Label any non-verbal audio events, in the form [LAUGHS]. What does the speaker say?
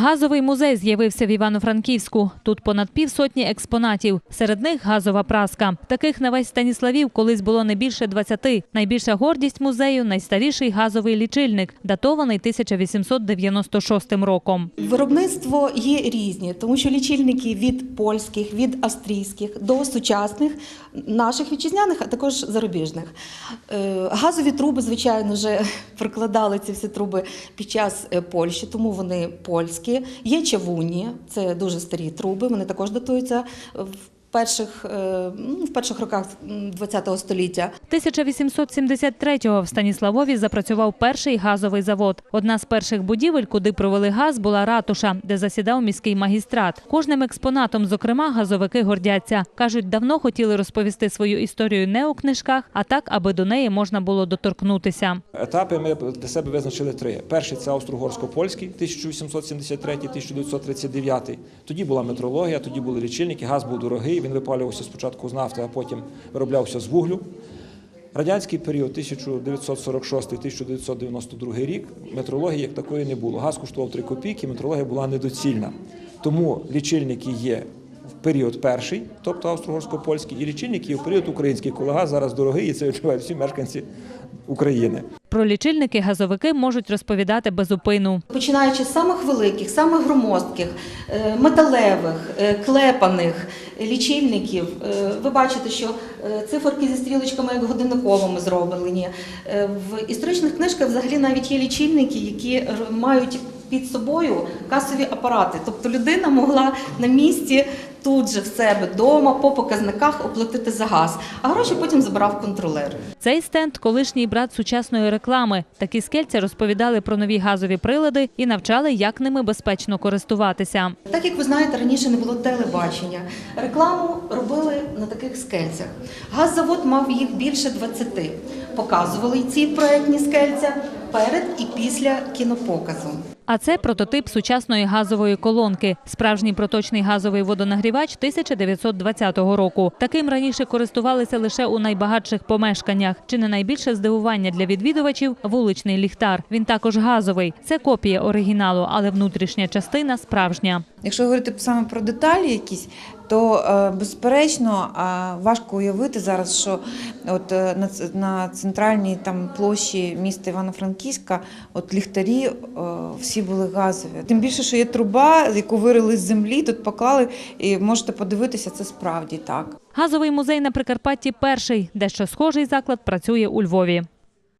Газовий музей з'явився в Івано-Франківську. Тут понад півсотні експонатів. Серед них газова праска. Таких на весь Станіславів колись було не більше 20. Найбільша гордість музею – найстаріший газовий лічильник, датований 1896 роком. Виробництво є різні, тому що лічильники від польських, від австрійських до сучасних, наших вітчизняних, а також зарубіжних. Е, Газові труби, звичайно, вже [LAUGHS] прикладали ці всі труби під час е, Польщі, тому вони польські. Є чавуні, це дуже старі труби, вони також датуються перших, е, ну, в перших роках ХХ століття. 1873-го в Станіславові запрацював перший газовий завод. Одна з перших будівель, куди провели газ, була ратуша, де засідав міський магістрат. Кожним експонатом, зокрема, газовики гордяться. Кажуть, давно хотіли розповісти свою історію не у книжках, а так, аби до неї можна було доторкнутися. Етапи ми для себе визначили три. Перший це австро-угорсько-польський, 1873-1939. Тоді була метрологія, тоді були лічильники, газ був дорогий, він випалювався спочатку з нафти, а потім вироблявся з вуглю. Радянський період 1946-1992 рік метрології як такої не було. Газ коштував 3 копійки, метрологія була недоцільна. Тому лічильники є в період перший, тобто австро-угорсько-польський, і лічильники в період український, коли газ зараз дорогий, і це відчувають всі мешканці України. Про лічильники газовики можуть розповідати безупину. Починаючи з самих великих, самих громоздких, е, металевих, е, клепаних лічильників, е, ви бачите, що циферки зі стрілочками як годинниковими зроблені. В історичних книжках взагалі навіть є лічильники, які мають під собою касові апарати. Тобто людина могла на місці тут же в себе вдома по показниках оплатити за газ, а гроші потім забирав контролер. Цей стенд – колишній брат сучасної реклами. Такі скельця розповідали про нові газові прилади і навчали, як ними безпечно користуватися. Так як ви знаєте, раніше не було телебачення. Рекламу робили на таких скельцях. Газзавод мав їх більше 20. Показували ці проектні скельця перед і після кінопоказу. А це прототип сучасної газової колонки. Справжній проточний газовий водонагрівач 1920 року. Таким раніше користувалися лише у найбагатших помешканнях. Чи не найбільше здивування для відвідувачів – вуличний ліхтар. Він також газовий. Це копія оригіналу, але внутрішня частина справжня. Якщо говорити саме про деталі якісь, то е, безперечно важко уявити зараз, що от е, на, центральній там площі міста Івано-Франківська от ліхтарі е, всі були газові. Тим більше, що є труба, яку вирили з землі, тут поклали, і можете подивитися, це справді так. Газовий музей на Прикарпатті – перший. Дещо схожий заклад працює у Львові.